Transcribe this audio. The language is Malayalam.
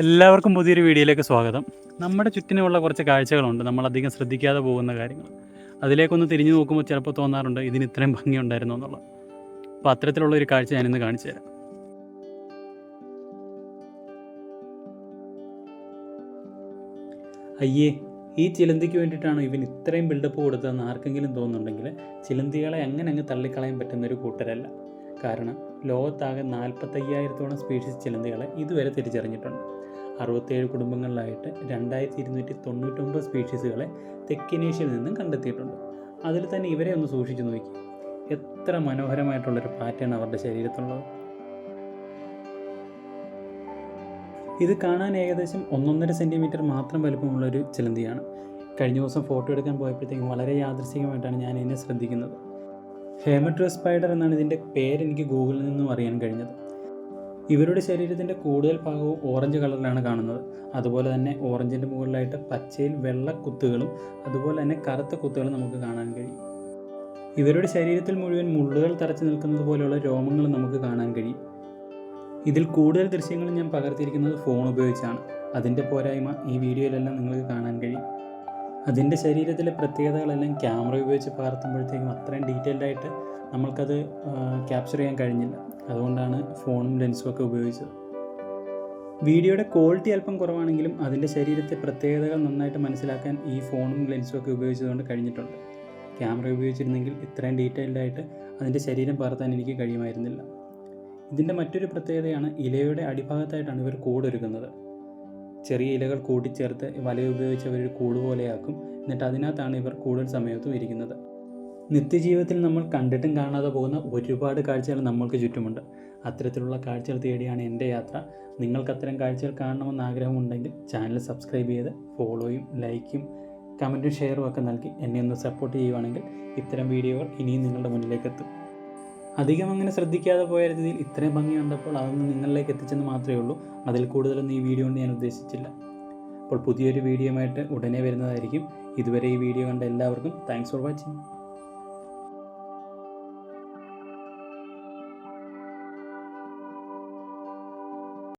എല്ലാവർക്കും പുതിയൊരു വീഡിയോയിലേക്ക് സ്വാഗതം. നമ്മുടെ ചുറ്റിനുമുള്ള കുറച്ച് കാഴ്ചകളുണ്ട്. നമ്മൾ അധികം ശ്രദ്ധിക്കാതെ പോകുന്ന കാര്യങ്ങൾ. അതിലേക്കൊന്ന് തിരിഞ്ഞു നോക്കുമ്പോൾ ചിലപ്പോൾ തോന്നാറുണ്ട് ഇതിന് ഇത്രയും ഭംഗി ഉണ്ടായിരുന്നു എന്നുള്ളത്. അപ്പോൾ അത്തരത്തിലുള്ള ഒരു കാഴ്ച ഞാനിന്ന് കാണിച്ചു തരാം. അയ്യേ ഈ ചിലന്തിക്ക് വേണ്ടിയിട്ടാണ് ഇവൻ ഇത്രയും ബിൽഡപ്പ് കൊടുത്തതെന്ന് ആർക്കെങ്കിലും തോന്നുന്നുണ്ടെങ്കിൽ ചിലന്തികളെ അങ്ങനെ അങ്ങ് തള്ളിക്കളയാൻ പറ്റുന്നൊരു കൂട്ടരല്ല. കാരണം ലോകത്താകെ നാൽപ്പത്തയ്യായിരത്തോളം സ്പീഷീസ് ചിലന്തികളെ ഇതുവരെ തിരിച്ചറിഞ്ഞിട്ടുണ്ട്. അറുപത്തേഴ് കുടുംബങ്ങളിലായിട്ട് രണ്ടായിരത്തി ഇരുന്നൂറ്റി തൊണ്ണൂറ്റൊമ്പത് സ്പീഷീസുകളെ തെക്കിനേഷ്യയിൽ നിന്നും കണ്ടെത്തിയിട്ടുണ്ട്. അതിൽ തന്നെ ഇവരെ ഒന്ന് സൂക്ഷിച്ചു നോക്കി. എത്ര മനോഹരമായിട്ടുള്ളൊരു പാറ്റേൺ അവരുടെ ശരീരത്തിലുള്ളത്. ഇത് കാണാൻ ഏകദേശം ഒന്നൊന്നര സെന്റിമീറ്റർ മാത്രം വലുപ്പമുള്ളൊരു ചിലന്തിയാണ് കഴിഞ്ഞ ദിവസം ഫോട്ടോ എടുക്കാൻ പോയപ്പോഴത്തേക്കും വളരെ യാദൃശികമായിട്ടാണ് ഞാൻ ഇതിനെ ശ്രദ്ധിക്കുന്നത്. ഹേമട്രോ സ്പൈഡർ എന്നാണ് ഇതിന്റെ പേര് എനിക്ക് ഗൂഗിളിൽ നിന്നും അറിയാൻ കഴിഞ്ഞത്. ഇവരുടെ ശരീരത്തിന്റെ കൂടുതൽ ഭാഗവും ഓറഞ്ച് കളറിലാണ് കാണുന്നത്. അതുപോലെ തന്നെ ഓറഞ്ചിന്റെ മുകളിലായിട്ട് പച്ചയിൽ വെള്ള കുത്തുകളും അതുപോലെ തന്നെ കറുത്ത കുത്തുകളും നമുക്ക് കാണാൻ കഴിയും. ഇവരുടെ ശരീരത്തിൽ മുഴുവൻ മുള്ളുകൾ തറച്ചു നിൽക്കുന്നത് പോലെയുള്ള രോമങ്ങൾ നമുക്ക് കാണാൻ കഴിയും. ഇതിൽ കൂടുതൽ ദൃശ്യങ്ങൾ ഞാൻ പകർത്തിയിരിക്കുന്നത് ഫോൺ ഉപയോഗിച്ചാണ്. അതിന്റെ പോരായ്മ ഈ വീഡിയോയിലെല്ലാം നിങ്ങൾക്ക് കാണാൻ കഴിയും. അതിന്റെ ശരീരത്തിലെ പ്രത്യേകതകളെല്ലാം ക്യാമറ ഉപയോഗിച്ച് പകർത്തുമ്പോഴത്തേക്കും അത്രയും ഡീറ്റെയിൽഡ് ആയിട്ട് നമ്മൾക്കത് ക്യാപ്ചർ ചെയ്യാൻ കഴിഞ്ഞില്ല. അതുകൊണ്ടാണ് ഫോണും ലെൻസും ഒക്കെ ഉപയോഗിച്ചത്. വീഡിയോയുടെ ക്വാളിറ്റി അല്പം കുറവാണെങ്കിലും അതിന്റെ ശരീരത്തെ പ്രത്യേകതകൾ നന്നായിട്ട് മനസ്സിലാക്കാൻ ഈ ഫോണും ലെൻസും ഒക്കെ ഉപയോഗിച്ചതുകൊണ്ട് കഴിഞ്ഞിട്ടുണ്ട്. ക്യാമറ ഉപയോഗിച്ചിരുന്നെങ്കിൽ ഇത്രയും ഡീറ്റെയിൽഡ് ആയിട്ട് അതിന്റെ ശരീരം പകർത്താൻ എനിക്ക് കഴിയുമായിരുന്നില്ല. ഇതിന്റെ മറ്റൊരു പ്രത്യേകതയാണ് ഇലയുടെ അടിഭാഗത്തായിട്ടാണ് ഇവർ കൂടൊരുക്കുന്നത് ചെറിയ ഇലകൾ കൂട്ടിച്ചേർത്ത് വല ഉപയോഗിച്ച് അവർ കൂട് പോലെയാക്കും. എന്നിട്ട് അതിനകത്താണ് ഇവർ കൂടുതൽ സമയത്തും ഇരിക്കുന്നത്. നിത്യജീവിതത്തിൽ നമ്മൾ കണ്ടിട്ടും കാണാതെ പോകുന്ന ഒരുപാട് കാഴ്ചകൾ നമ്മൾക്ക് ചുറ്റുമുണ്ട്. അത്തരത്തിലുള്ള കാഴ്ചകൾ തേടിയാണ് എന്റെ യാത്ര. നിങ്ങൾക്ക് അത്തരം കാഴ്ചകൾ കാണണമെന്ന് ആഗ്രഹമുണ്ടെങ്കിൽ ചാനൽ സബ്സ്ക്രൈബ് ചെയ്ത് ഫോളോയും ലൈക്കും കമന്റും ഷെയറും ഒക്കെ നൽകി എന്നെ ഒന്ന് സപ്പോർട്ട് ചെയ്യുവാണെങ്കിൽ ഇത്തരം വീഡിയോകൾ ഇനിയും നിങ്ങളുടെ മുന്നിലേക്ക് എത്തും. അധികം അങ്ങനെ ശ്രദ്ധിക്കാതെ പോയ രീതിയിൽ ഇത്രയും ഭംഗി കണ്ടപ്പോൾ അതൊന്ന് നിങ്ങളിലേക്ക് എത്തിച്ചെന്ന് മാത്രമേ ഉള്ളൂ. അതിൽ കൂടുതലൊന്നും ഈ വീഡിയോ കൊണ്ട് ഞാൻ ഉദ്ദേശിച്ചില്ല. അപ്പോൾ പുതിയൊരു വീഡിയോയുമായിട്ട് ഉടനെ വരുന്നതായിരിക്കും. ഇതുവരെ ഈ വീഡിയോ കണ്ട എല്ലാവർക്കും താങ്ക്സ് ഫോർ വാച്ചിങ്